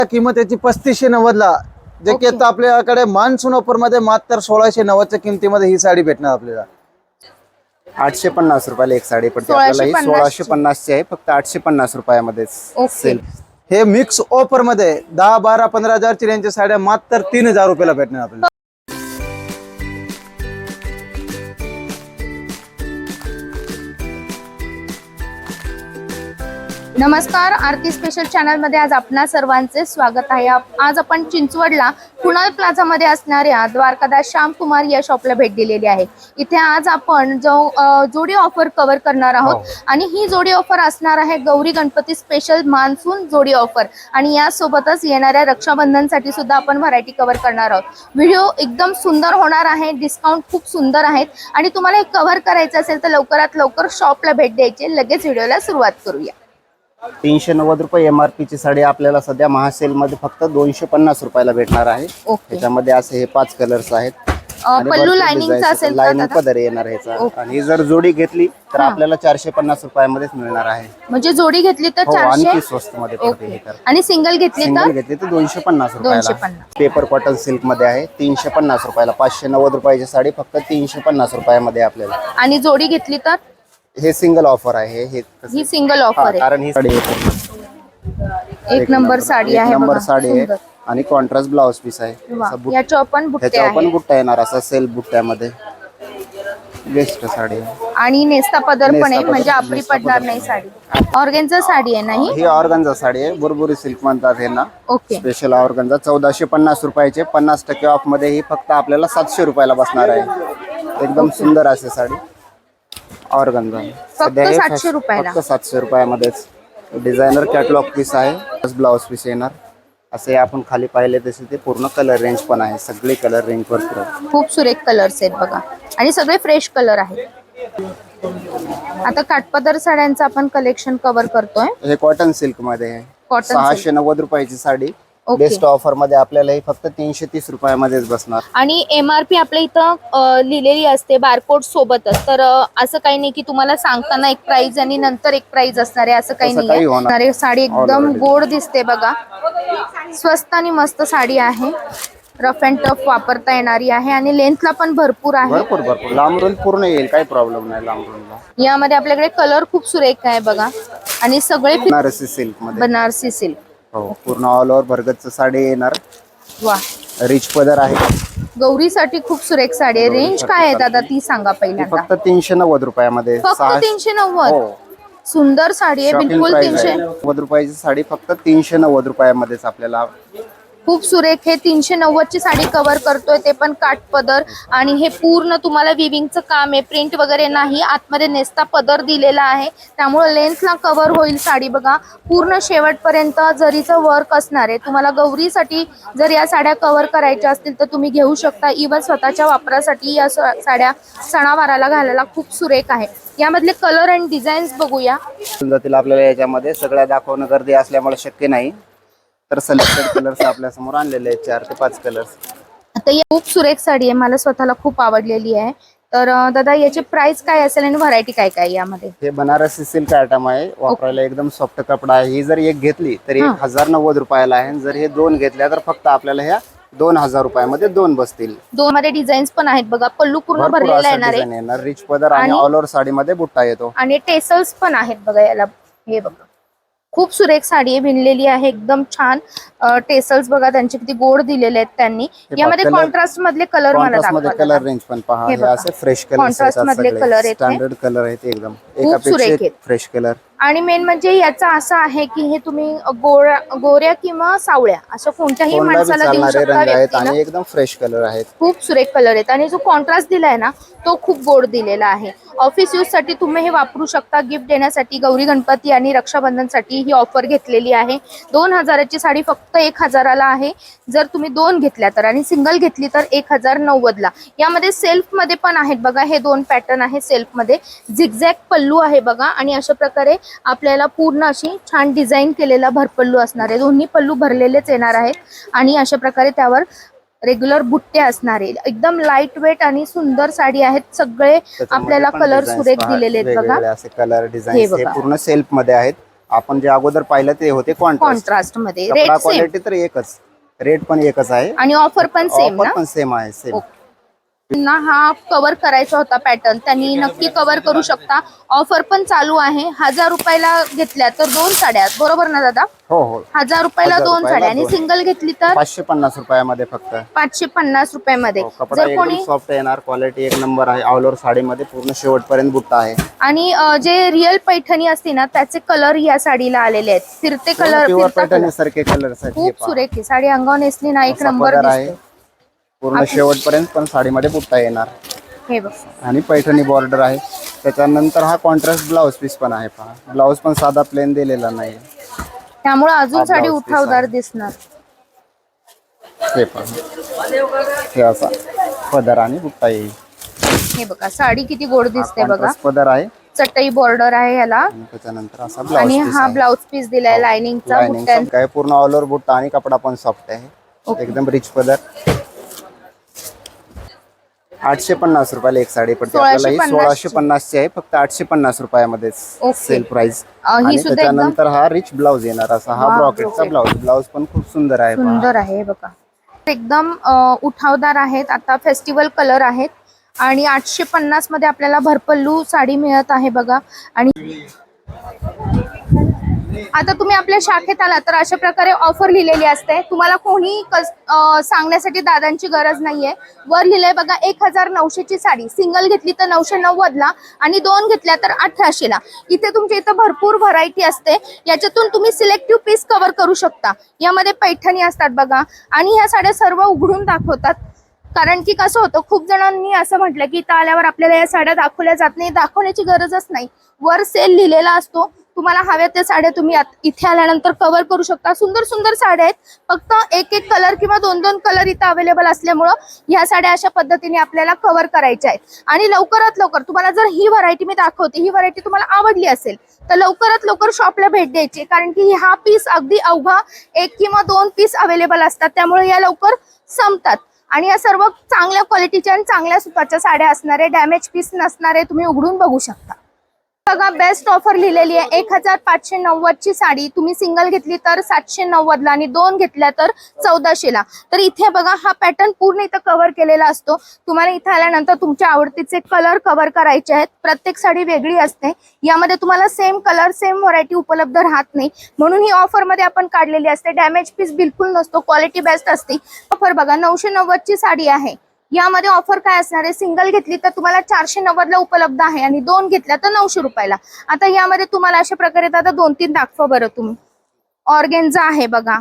किंमत याची पस्तीसशे नव्वदला जे की. आता आपल्याकडे मान्सून ऑफरमध्ये मात्र सोळाशे नव्वदच्या किमतीमध्ये ही साडी भेटणार आपल्याला आठशे पन्नास रुपयाला एक साडी पडते सोळाशे आपल्याला ही. सोळाशे पन्नासची आहे फक्त आठशे पन्नास रुपयामध्येच ओके. सेल हे मिक्स ऑफरमध्ये दहा बारा पंधरा हजारची रेंजच्या साड्या मात्र तीन हजार रुपयाला भेटणार आपल्याला नमस्कार आरती स्पेशल चॅनलमध्ये आज आपणा सर्वांचे स्वागत आहे. आज आपण चिंचवडला कुणाल प्लाझा मध्ये असणाऱ्या द्वारकादास श्याम कुमार या शॉपला भेट दिलेली आहे. इथे आज आपण जो जोडी ऑफर कव्हर करणार आहोत आणि ही जोडी ऑफर असणार आहे गौरी गणपती स्पेशल मान्सून जोडी ऑफर आणि यासोबतच येणाऱ्या रक्षाबंधनसाठी सुद्धा आपण व्हरायटी कव्हर करणार आहोत. व्हिडिओ एकदम सुंदर होणार आहे डिस्काउंट खूप सुंदर आहेत. आणि तुम्हाला हे कव्हर करायचं असेल तर लवकरात लवकर शॉपला भेट द्यायची. लगेच व्हिडिओला सुरुवात करूया. तीनशे नव्वद रुपये एम आर ची साडी आपल्याला सध्या महासेल मध्ये फक्त दोनशे पन्नास रुपयाला भेटणार आहे. ओके. त्याच्यामध्ये असे हे पाच कलर्स आहेत. आणि पल्लू भरपूर असेल दादा? पदर येणार ह्याचा. आणि जर जोडी घेतली तर आपल्याला चारशे पन्नास रुपयामध्येच मिळणार आहे. म्हणजे जोडी घेतली तर हो चारशे? आणखी स्वस्त मध्ये पडते हे ओके तर. आणि सिंगल घेतली सिंगल तर घेतली तर दोनशे पन्नास रुपयाला. पेपर कॉटन सिल्कमध्ये आहे. तीनशे पन्नास रुपयाला. पाचशे नव्वद रुपयाची साडी फक्त तीनशे पन्नास रुपयामध्ये आपल्याला. आणि जोडी घेतली तर? हे सिंगल ऑफर आहे हे ही सिंगल ऑफर आहे. कारण ही साडी. एक नंबर साडी. आहे नंबर बघा साडी आहे सुंदर. आणि कॉन्ट्रास्ट ब्लाउज पीस आहे. वा, असा बुट- याच्यावर पण बुट्टे ह्याच्यावर पण आहे बुट्टा येणार असा सेल्फ बुट्ट्यामध्ये. बेस्ट साडी आहे. आणि नेस्ता पदर पण नेस्ता आहे पदर, म्हणजे आपली नेस्ता पडणार पदर. नाही साडी. ऑर्गेनचा साडी आहे नाही ही? ऑर्गनचा साडी आहे बुरबुरी सिल्क म्हणतात हे ना ओके. स्पेशल ऑर्गनचा चौदाशे पन्नास रुपयाचे पन्नास टक्के ऑफमध्ये ही फक्त आपल्याला सातशे रुपयाला बसणार आहे. एकदम सुंदर असे साडी. ऑर्गनचा फक्त 700 रुपयाला. फक्त सातशे रुपयामध्येच. डिझायनर कॅटलॉग पीस आहे ब्लाउज पीस येणार. असे आपण खाली पाहिले तसे ते पूर्ण कलर रेंज पण आहे सगळे कलर रेंज भरपूर आहे खूप सुरेख कलर्स आहेत बघा. आणि सगळे फ्रेश कलर आहेत. आता काठपदर साड्यांचं आपण कलेक्शन कव्हर करतोय. हे कॉटन सिल्कमध्ये आहे. कॉटन सहाशे नव्वद रुपयाची साडी. बेस्ट ऑफरमध्ये आपल्याला ही फक्त तीनशे तीस रुपयामध्येच बसणार. आणि एम आर पी आपल्या इथं लिहिलेली असते बारकोड सोबतच. तर असं काही नाही की तुम्हाला सांगताना एक प्राइस आणि नंतर एक प्राइस असणार आहे असं काही नाही साडी एकदम. गोड दिसते बघा. स्वस्त आणि मस्त साडी आहे. रफ अँड टफ वापरता येणारी आहे आणि लेंथला पण भरपूर आहे. भरपूर भरपूर. लांबरून पूर्ण येईल काही प्रॉब्लेम नाही लांबरूनला. यामध्ये आपल्याकडे कलर खूप सुरेख आहे बघा. आणि सगळे बनारसी सिल्क बनारसी सिल्क हो पूर्ण ऑल ओव्हर भरगतचं साडी येणार. वा. रिच पदर आहे. गौरीसाठी खूप सुरेख साडी आहे. रेंज काय आहे दादा? ती सांगा ती पहिल्यांदा. फक्त तीनशे नव्वद रुपयामध्ये. फक्त सहा- तीनशे नव्वद? हो. सुंदर साडी आहे शॉपिंग बिलकुल प्राइस तीनशे. आहे. नव्वद रुपयाची साडी फक्त तीनशे नव्वद रुपयामध्येच आपल्याला खूप सुरेख हे तीनशे नव्वदची साडी कव्हर करतोय ते पण काठ पदर. आणि हे पूर्ण तुम्हाला विविंगचं काम आहे. प्रिंट वगैरे नाही आतमध्ये नेस्ता पदर दिलेला आहे. त्यामुळे लेन्थला कव्हर होईल साडी बघा. पूर्ण शेवटपर्यंत जरीचं वर्क असणार आहे तुम्हाला गौरीसाठी जर या साड्या कव्हर करायच्या असतील तर तुम्ही घेऊ शकता. इवन स्वतःच्या वापरासाठी या साड्या सणावाराला घालायला खूप सुरेख आहे. यामधले कलर अँड डिझाईन्स बघूया. आपल्याला याच्यामध्ये. सगळ्या दाखवणं गर्दी असल्यामुळे शक्य नाही. तर सिलेक्टेड कलर्स आपल्यासमोर आणलेले आहेत. चार ते पाच कलर्स आता ही खूप सुरेख साडी आहे. मला स्वतःला खूप आवडलेली आहे. तर अं, दादा याची प्राइस काय असेल आणि व्हरायटी काय काय आहे यामध्ये? हे बनारसी सिल्क आयटम आहे. वापरायला एकदम सॉफ्ट कपडा आहे. ही जर एक घेतली तर. एक हजार नव्वद रुपयाला आहे. आणि जर हे दोन घेतल्या तर फक्त आपल्याला ह्या दोन हजार रुपयामध्ये दोन बसतील. दोन मध्ये डिझाईन्स पण आहेत. बघा पल्लू पूर्ण भरपूर भरलेला असं येणार डिझाईन आहे येणार. रिच पदर आणि आणि- ऑल ओव्हर साडीमध्ये बुट्टा येतो. आणि टेसल्स पण आहेत बघा याला. हे बघा. खूप सुरेख साडी आहे विणलेली आहे एकदम छान टेसल्स बघा त्यांचे किती गोड दिलेले आहेत त्यांनी यामध्ये कॉन्ट्रास्ट मधले कलर मला कॉन्ट्रास्ट कलर. रेंज पण पहा. असे फ्रेश कलर मधले color आहेत. स्टँडर्ड कलर आहेत एकदम सुरेख एकापेक्षा आहेत. फ्रेश कलर आणि मेन म्हणजे याचा असं आहे की हे तुम्ही गोळ्या गोऱ्या किंवा सावळ्या असं कोणत्याही कोणला बी माणसाला देऊ चालणारे शकता रंग आहेत व्यक्तीला. आणि एकदम फ्रेश कलर आहेत. खूप सुरेख कलर आहेत. आणि जो कॉन्ट्रास्ट दिलाय ना तो खूप गोड दिलेला आहे. ऑफिस यूजसाठी तुम्ही हे वापरू शकता. गिफ्ट देण्यासाठी गौरी गणपती आणि रक्षाबंधनसाठी ही ऑफर घेतलेली आहे. दोन हजाराची साडी फक्त एक हजाराला आहे. जर तुम्ही दोन घेतल्या तर आणि सिंगल घेतली तर एक हजार नव्वदला. यामध्ये सेल्फमध्ये पण आहेत बघा हे दोन पॅटर्न आहे सेल्फमध्ये. झिगझॅग पल्लू आहे बघा आणि अशा प्रकारे आपल्याला पूर्ण अशी छान डिझाईन केलेला भरपल्लू असणार आहे. दोन्ही पल्लू भरलेलेच येणार आहेत आणि अशा प्रकारे त्यावर रेग्युलर बुट्टे असणारे एकदम लाइट वेट आणि सुंदर साडी आहेत. सगळे आपल्याला कलर सुरेख दिलेले आहेत बघा. असे कलर डिझाईन हे. पूर्ण सेल्फमध्ये आहेत. आपण जे अगोदर पाहिलं ते होते कॉन्ट्रास्टमध्ये. रेट क्वालिटी तर एकच. रेट पण एकच आहे. आणि ऑफर पण सेम पण सेम आहे सेम ओके. ना हा कव्हर करायचा होता पॅटर्न त्यांनी नक्की कव्हर करू शकता. ऑफर पण चालू आहे. हजार रुपयाला घेतल्या तर दोन साड्या. बरोबर ना दादा? हो हो. हजार रुपयाला दोन साड्या. आणि. सिंगल घेतली तर? पाचशे पन्नास रुपयामध्ये फक्त. पाचशे पन्नास रुपयामध्ये. हो, जर कोणी सॉफ्ट येणार. क्वालिटी एक नंबर आहे. ऑल ओव्हर साडीमध्ये पूर्ण शेवटपर्यंत बुट्टा आहे. आणि जे रिअल पैठणी असते ना त्याचे कलर या साडीला आलेले आहेत. फिरते कलर फिरता कलर सारखे कलर खूप सुरेख साडी अंगावर नेसली ना एक नंबर. दिसतो पूर्ण शेवटपर्यंत पण साडीमध्ये बुट्टा येणार. हे बघ. आणि पैठणी बॉर्डर आहे. त्याच्यानंतर हा कॉन्ट्रास्ट ब्लाउज पीस पण आहे पहा. ब्लाउज पण साधा प्लेन दिलेला नाही. त्यामुळे अजून हा साडी उठावदार. दिसणार. हे पहा. हे असा पदर आणि बुट्टा येईल. हे बघा साडी किती गोड दिसते बघा. पदर आहे. चटई बॉर्डर आहे याला आणि त्याच्यानंतर असा ब्लाउज आणि हा आहे. ब्लाउज पीस दिलाय लाइनिंग बुट्ट्यांचा. काय पूर्ण ऑल ओव्हर बुट्टा आणि कपडा पण सॉफ्ट आहे. एकदम रिच पदर. आठशे पन्नास रुपयाला एक साडी पडते आपल्याला ही. सोळाशे पन्नासची आहे फक्त आठशे पन्नास रुपयामध्ये. सेल प्राइस आणि त्याच्यानंतर हा रिच ब्लाउज येणार असा हा ब्रॉकेटचा. ब्लाउज ब्लाउज पण खूप सुंदर आहे. सुंदर आहे बघा एकदम उठावदार आहेत आता फेस्टिवल कलर आहेत आणि आठशे पन्नासमध्ये आपल्याला भरपल्लू साडी मिळत आहे बघा आणि आता तुम्ही आपल्या शाखेत आला तर अशा प्रकारे ऑफर लिहिलेली असते. तुम्हाला कोणी कस- सांगण्यासाठी दादांची गरज नाहीये. वर लिहिलंय बघा एक हजार नऊशेची साडी. सिंगल घेतली तर नऊशे नव्वदला आणि दोन घेतल्या तर अठराशेला. इथे तुमच्या इथं भरपूर व्हरायटी असते. याच्यातून तुम्ही सिलेक्टिव्ह पीस कव्हर करू शकता. यामध्ये पैठणी असतात बघा. आणि ह्या साड्या सर्व उघडून दाखवतात. कारण की कसं होतं खूप जणांनी असं म्हटलं की इथं आल्यावर आपल्याला या साड्या दाखवल्या जात नाही. दाखवण्याची गरजच नाही. वर सेल लिहिलेला असतो. तुम्हाला हव्या त्या साड्या तुम्ही इथे आल्यानंतर कव्हर करू शकता. सुंदर सुंदर साड्या आहेत. फक्त एक एक कलर किंवा दोन दोन कलर इथं अवेलेबल असल्यामुळं ह्या साड्या अशा पद्धतीने आपल्याला कव्हर करायच्या आहेत. आणि लवकरात लवकर तुम्हाला जर ही व्हरायटी मी दाखवते ही व्हरायटी तुम्हाला आवडली असेल तर लवकरात लवकर शॉपला भेट द्यायची कारण की हा पीस अगदी अवघा एक किंवा दोन पीस अवेलेबल असतात. त्यामुळे या लवकर संपतात. आणि या सर्व चांगल्या क्वालिटीच्या आणि चांगल्या सुताच्या साड्या असणारे डॅमेज पीस नसणारे तुम्ही उघडून बघू शकता. बघा बेस्ट ऑफर लिहिलेली आहे. एक हजार पाचशे नव्वद ची साडी. तुम्ही सिंगल घेतली तर सातशे नव्वदला आणि दोन घेतल्या तर चौदाशेला. तर इथे बघा हा पॅटर्न पूर्ण इथं कव्हर केलेला असतो. तुम्हाला इथे आल्यानंतर तुमच्या आवडतीचे कलर कव्हर करायचे आहेत. प्रत्येक साडी वेगळी असते. यामध्ये तुम्हाला सेम कलर सेम व्हरायटी उपलब्ध राहत नाही. म्हणून ही ऑफरमध्ये आपण काढलेली असते. डॅमेज पीस बिलकुल नसतो. क्वालिटी बेस्ट असते. ऑफर बघा नऊशे नव्वद ची साडी आहे. यामध्ये ऑफर काय असणार आहे? सिंगल घेतली तर तुम्हाला चारशे नव्वदला उपलब्ध आहे आणि दोन घेतल्या तर नऊशे रुपयाला. आता यामध्ये तुम्हाला अशा प्रकारे दादा दोन तीन दाखवा बरं तुम्ही. ऑर्गेन्झा आहे बघा.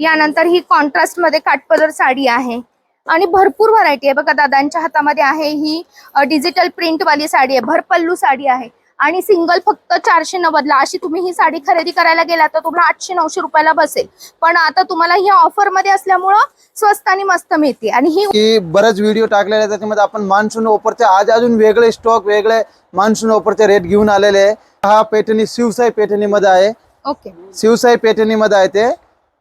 यानंतर ही कॉन्ट्रास्टमध्ये काटपदर साडी आहे. आणि भरपूर व्हरायटी आहे. बघा दादांच्या हातामध्ये आहे ही डिजिटल प्रिंटवाली साडी आहे. भरपल्लू साडी आहे. आणि सिंगल फक्त चारशे नव्वदला. अशी तुम्ही ही साडी खरेदी करायला गेला तर तुम्हाला आठशे नऊशे रुपयाला बसेल. पण आता तुम्हाला ह्या ऑफरमध्ये असल्यामुळं स्वस्त आणि मस्त मिळते. आणि ही बरेच व्हिडिओ टाकलेले त्याच्यामध्ये आपण मान्सून ऑफरचे आज अजून वेगळे स्टॉक वेगळे मान्सून ऑफरचे रेट घेऊन आलेले आहे. हा पैठणी शिवसाई पैठणीमध्ये आहे. ओके. शिवसाई पैठणीमध्ये आहे ते.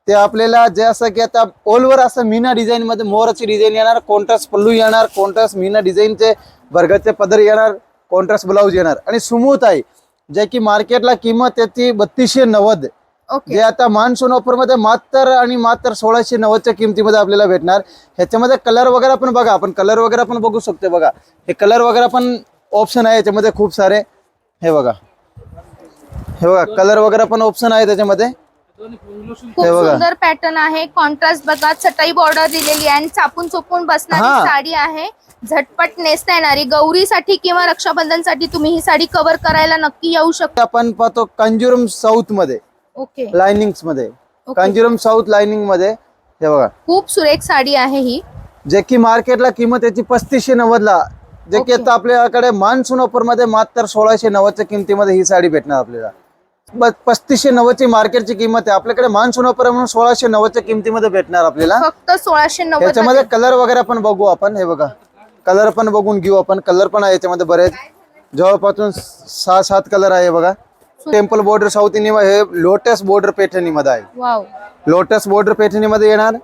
ते आपल्याला जे असं की आता ओलवर असं मीना डिझाईन मध्ये मोराची डिझाईन येणार कॉन्ट्रास्ट पल्लू येणार कॉन्ट्रास्ट मीना डिझाईनचे भरगतचे पदर येणार. कॉन्ट्रास्ट ब्लाऊज येणार. आणि स्मूथ आहे जे की मार्केटला किंमत त्याची बत्तीसशे नव्वद. ओके जे आता मान्सून ऑफरमध्ये मात्र आणि मात्र सोळाशे नव्वदच्या किमतीमध्ये आपल्याला भेटणार. ह्याच्यामध्ये कलर वगैरे पण बघा आपण कलर वगैरे पण बघू शकतो बघा. हे कलर वगैरे पण ऑप्शन आहे याच्यामध्ये खूप सारे. हे बघा. हे बघा कलर वगैरे पण ऑप्शन आहे त्याच्यामध्ये. खूप हे बघा. सुंदर पॅटर्न आहे. कॉन्ट्रास्ट बघा चटाई बॉर्डर दिलेली आहे आणि चापून चोपून हा. बसणारी साडी आहे. झटपट नेसता येणारी गौरीसाठी किंवा रक्षाबंधनसाठी तुम्ही ही साडी कव्हर करायला नक्की येऊ शकता. आपण पाहतो कंजुरम साऊथमध्ये. ओके. लाइनिंगमध्ये. ओके. कंजुरम साऊथ लाइनिंगमध्ये. हे बघा. खूप सुरेख साडी आहे ही. जे की मार्केटला किंमत याची पस्तीसशे नव्वदला. जे की. आता आपल्याकडे मान्सून ऑफरमध्ये मात्र सोळाशे नव्वदच्या किमतीमध्ये ही साडी भेटणार आपल्याला. पस्तीसशे नव्वदची मार्केटची किंमत आहे. आपल्याकडे मान्सून ऑफर म्हणून सोळाशे नव्वदच्या किमतीमध्ये भेटणार आपल्याला. फक्त सोळाशे नव्वद याच्यामध्ये कलर वगैरे पण बघू आपण. हे बघा. कलर पण बघून घेऊ आपण. कलर पण आहे याच्यामध्ये बरेच. जवळपासून सहा सात कलर आहे बघा. टेम्पल बॉर्डर साऊथ इंडियन हे लोटस बॉर्डर पैठणीमध्ये आहे. वाव. लोटस बॉर्डर पैठणीमध्ये येणार.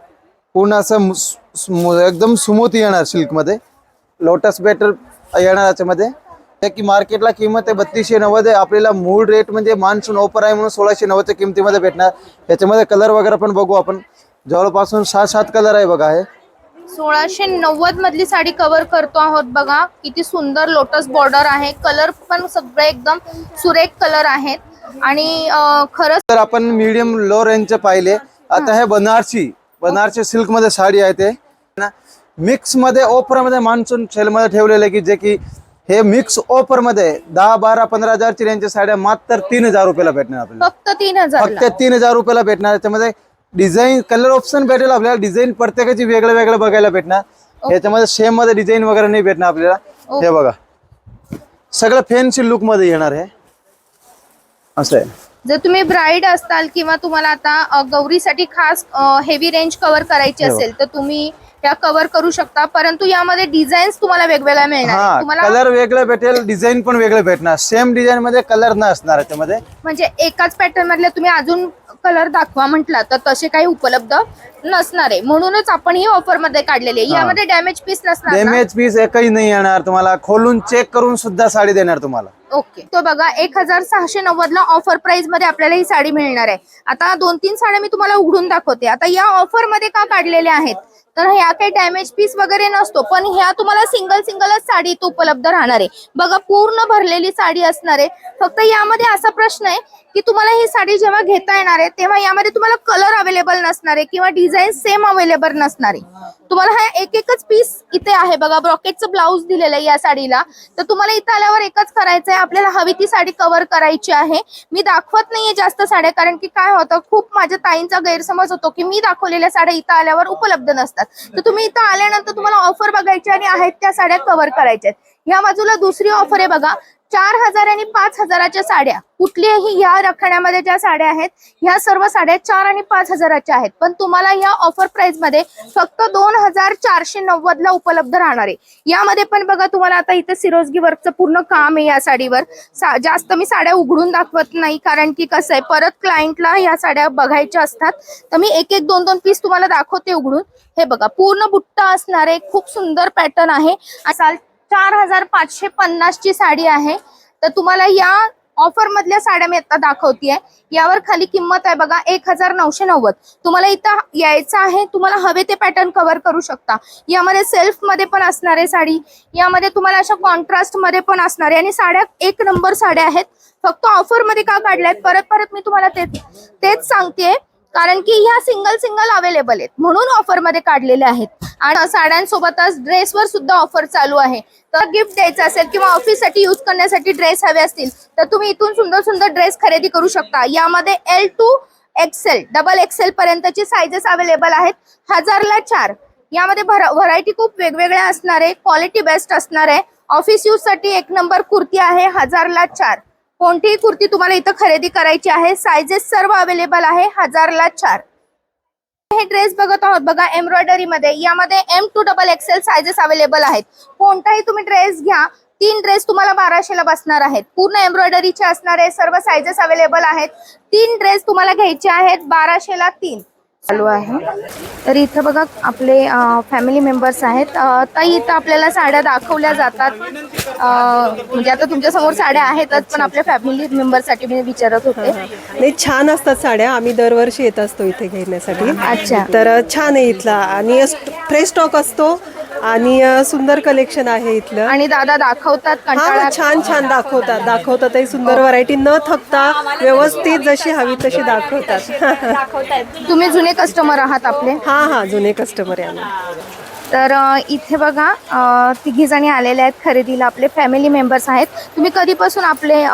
पूर्ण असं मु- स्मू- एकदम स्मूथ येणार सिल्कमध्ये. लोटस बेटर येणार याच्यामध्ये. की मार्केटला किंमत आहे बत्तीसशे नव्वद आहे. आपल्याला मूळ रेट म्हणजे मान्सून ऑफर आहे म्हणून सोळाशे नव्वदच्या किमतीमध्ये भेटणार. याच्यामध्ये कलर वगैरे पण बघू आपण. जवळपासून सात सात कलर आहे बघा हे. सोळाशे नव्वद मधली साडी कव्हर करतो आहोत बघा. किती सुंदर लोटस बॉर्डर आहे. कलर पण सगळे एकदम सुरेख कलर आहेत. आणि खरंच तर आपण मीडियम लो रेंजचे पाहिले. आता हे बनारसी बनारसी सिल्कमध्ये साडी आहे ते. मिक्समध्ये ऑफरमध्ये मान्सून सेल मध्ये ठेवलेले की जे की हे मिक्स ऑफरमध्ये दहा बारा पंधरा हजारची रेंजच्या साड्या मात्र तीन हजार रुपयाला भेटणार आपल्याला. फक्त तीन हजार फक्त तीन हजार रुपयाला भेटणार. त्याच्यामध्ये डिझाईन कलर ऑप्शन भेटेल आपल्याला. डिझाईन प्रत्येकाची वेगळं वेगळं बघायला भेटणार. याच्यामध्ये सेममध्ये डिझाईन वगैरे नाही भेटणार आपल्याला. हे बघा. सगळं फॅन्सी लुकमध्ये येणार आहे असं आहे. जर तुम्ही ब्राईड असताल किंवा तुम्हाला आता गौरीसाठी खास हेवी रेंज कव्हर करायची. असेल तर तुम्ही या कव्हर करू शकता. परंतु यामध्ये डिझाईन्स तुम्हाला वेगवेगळ्या मिळणार. हा तुम्हाला कलर वेगळं भेटेल डिझाईन पण वेगळं भेटणार. सेम डिझाईन मध्ये कलर न असणार त्यामध्ये म्हणजे एकाच पॅटर्न मधले तुम्ही अजून कलर दाखवा म्हटला तर तसे काही उपलब्ध नसणार आहे. म्हणूनच आपण ही ऑफरमध्ये काढलेली आहे. यामध्ये डॅमेज पीस नसणार ना? डॅमेज पीस एकही नाही येणार तुम्हाला. खोलून चेक करून सुद्धा साडी देणार तुम्हाला. ओके तो बघा एक हजार सहाशे नव्वद ला ऑफर प्राइसमध्ये आपल्याला ही साडी मिळणार आहे. आता दोन तीन साड्या मी तुम्हाला उघडून दाखवते. आता या ऑफरमध्ये का काढलेल्या आहेत? तर ह्या काही डॅमेज पीस वगैरे नसतो पण ह्या तुम्हाला सिंगल सिंगलच साडी इथं उपलब्ध राहणार आहे. बघा पूर्ण भरलेली साडी असणार आहे. फक्त यामध्ये असा प्रश्न आहे की तुम्हाला ही साडी जेव्हा घेता येणार आहे तेव्हा यामध्ये तुम्हाला कलर अवेलेबल नसणार आहे किंवा डिझाईन सेम अवेलेबल नसणार आहे. तुम्हाला हा एक एकच पीस इथे आहे बघा ब्रॉकेटचं ब्लाऊज दिलेलं आहे या साडीला. तर तुम्हाला इथं आल्यावर एकच करायचं आहे आपल्याला हवी ती साडी कव्हर करायची आहे. मी दाखवत नाहीये जास्त साड्या कारण की काय होतं खूप माझ्या ताईंचा गैरसमज होतो की मी दाखवलेल्या साड्या इथं आल्यावर उपलब्ध नसतात. तर तुम्ही इथं आल्यानंतर तुम्हाला ऑफर बघायची आणि आहेत त्या साड्या कव्हर करायच्या आहेत. ह्या बाजूला दुसरी ऑफर आहे बघा. चार हजार आणि पाच हजाराच्या साड्या. कुठल्याही या रखण्यामध्ये ज्या साड्या आहेत ह्या सर्व साड्या चार आणि पाच हजाराच्या आहेत. पण तुम्हाला या ऑफर प्राइसमध्ये फक्त दोन हजार चारशे नव्वद ला उपलब्ध राहणार आहे. यामध्ये पण बघा तुम्हाला आता इथे सिरोजगी वर्कचं पूर्ण काम आहे या साडीवर. सा- जास्त मी साड्या उघडून दाखवत नाही कारण की कसं आहे परत क्लायंटला या साड्या बघायच्या असतात. तर मी एक एक दोन दोन पीस तुम्हाला दाखवते उघडून. हे बघा पूर्ण बुट्टा असणार आहे खूप सुंदर पॅटर्न आहे. असाल चार हजार पाचशे पन्नासची साडी आहे. तर तुम्हाला या ऑफर मधल्या साड्या मी आता दाखवतीये. यावर खाली किंमत आहे बघा एक हजार नऊशे नव्वद तुम्हाला इथं यायचं आहे तुम्हाला हवे ते पॅटर्न कव्हर करू शकता. यामध्ये सेल्फमध्ये पण असणार आहे साडी. यामध्ये तुम्हाला अशा कॉन्ट्रास्टमध्ये पण असणार आहे. आणि साड्या एक नंबर साड्या आहेत. फक्त ऑफरमध्ये का काढल्यात? परत परत मी तुम्हाला तेच तेच सांगते कारण की ह्या सिंगल सिंगल अवेलेबल आहेत. म्हणून ऑफरमध्ये काढलेल्या आहेत. आणि साड्यांसोबतच ड्रेसवर सुद्धा ऑफर चालू आहे. तर गिफ्ट द्यायचं असेल किंवा ऑफिससाठी यूज करण्यासाठी ड्रेस हवे असतील तर तुम्ही इथून सुंदर सुंदर ड्रेस खरेदी करू शकता. यामध्ये L to XL double XL पर्यंतचे सायझेस अवेलेबल आहेत. हजारला चार. यामध्ये व्हरायटी खूप वेगवेगळ्या असणार आहे. क्वालिटी बेस्ट असणार आहे. ऑफिस यूजसाठी एक नंबर कुर्ती आहे हजारला चार. कोणतीही कुर्ती तुम्हाला इथं खरेदी करायची आहे. सायझेस सर्व अवेलेबल आहे. हजारला चार. हे ड्रेस बघत आहोत बघा एम्ब्रॉयडरी मध्ये. यामध्ये M to double XL sizes available आहेत. कोणताही तुम्ही ड्रेस घ्या. तीन ड्रेस तुम्हाला बाराशेला बसणार आहेत. पूर्ण एम्ब्रॉयडरीचे असणारे सर्व सायझेस अवेलेबल आहेत. तीन ड्रेस तुम्हाला घ्यायचे आहेत बाराशेला तीन. चालू आहे. तर इथं बघा आपले फॅमिली मेंबर्स आहेत. ताई इथं आपल्याला साड्या दाखवल्या जातात. म्हणजे आता तुमच्यासमोर साड्या आहेतच पण आपल्या फॅमिली मेंबरसाठी मी विचारत होते. नाही छान असतात साड्या. आम्ही दरवर्षी येत असतो इथे घेण्यासाठी. अच्छा. तर छान आहे इथला. आणि फ्रेश स्टॉक असतो. आणि सुंदर कलेक्शन आहे इथलं. आणि दादा दाखवतात छान छान दाखवतात. दाखवतात सुंदर व्हरायटी न थकता व्यवस्थित जशी हवी तशी दाखवतात. तुम्ही जुने कस्टमर आहात आपले? हा हा जुने कस्टमर आहे आम्ही. तर अ, इथे बघा अ, तिघी जणी आलेल्या आहेत खरेदीला. आपले फॅमिली मेंबर्स आहेत. तुम्ही कधीपासून आपले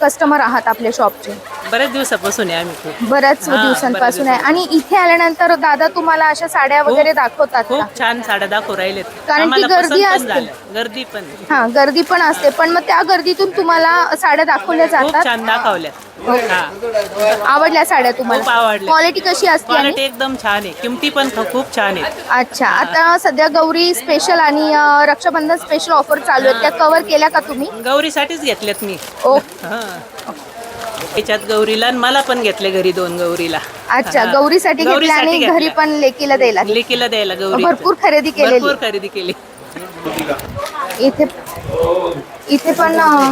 कस्टमर आहात आपल्या शॉपचे बऱ्याच दिवसापासून आहे आम्ही खूप. बऱ्याच हा, दिवसांपासून आहे. आणि इथे आल्यानंतर दादा तुम्हाला अशा साड्या वगैरे दाखवतात का? खूप छान साड्या दाखवू राहिलेत. कारण आम्हाला गर्दी पसंत पण असते. गर्दी पण. हा गर्दी पण असते. पण मग त्या गर्दीतून तुम्हाला साड्या दाखवल्या खूप जातात? छान दाखवल्या. हा. आवडल्या साड्या खूप तुम्हाला? आवडल्या. क्वालिटी कशी असते क्वालिटी आणि? एकदम छान आहे. किमती पण ख- खूप छान आहेत. अच्छा. आता सध्या गौरी स्पेशल आणि अ, रक्षाबंधन स्पेशल ऑफर चालू आहेत. त्या कव्हर केल्या का तुम्ही? गौरीसाठीच घेतल्यात मी. ओ. हा. त्याच्यात गौरीला आणि मला पण घेतले घरी दोन गौरीला अच्छा हा. गौरीसाठी घेतल्या आणि घरी घेतल्या. पण लेकीला द्यायला लेकीला द्यायला गौरी भरपूर खरेदी केलेली. भरपूर खरेदी केली इथे इथे पण अ,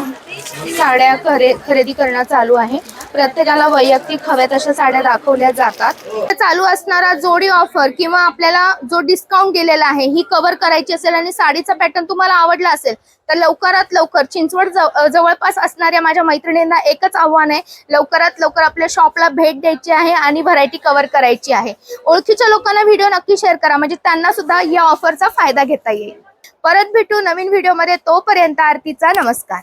साड्या खरे खरेदी करणं चालू आहे प्रत्येकाला वैयक्तिक हव्या तशा साड्या दाखवल्या जातात. चालू असणारा जोडी ऑफर किंवा आपल्याला जो डिस्काउंट दिलेला आहे ही कव्हर करायची असेल आणि साडीचा पॅटर्न तुम्हाला आवडला असेल तर लवकरात लवकर चिंचवड जवळपास असणाऱ्या माझ्या मैत्रिणींना एकच आव्हान आहे. लवकरात लवकर आपल्या शॉपला भेट द्यायची आहे आणि व्हरायटी कव्हर करायची आहे. ओळखीच्या लोकांना व्हिडिओ नक्की शेअर करा म्हणजे त्यांना सुद्धा या ऑफरचा फायदा घेता येईल. परत भेटू नवीन व्हिडिओमध्ये तोपर्यंत आरतीचा नमस्कार.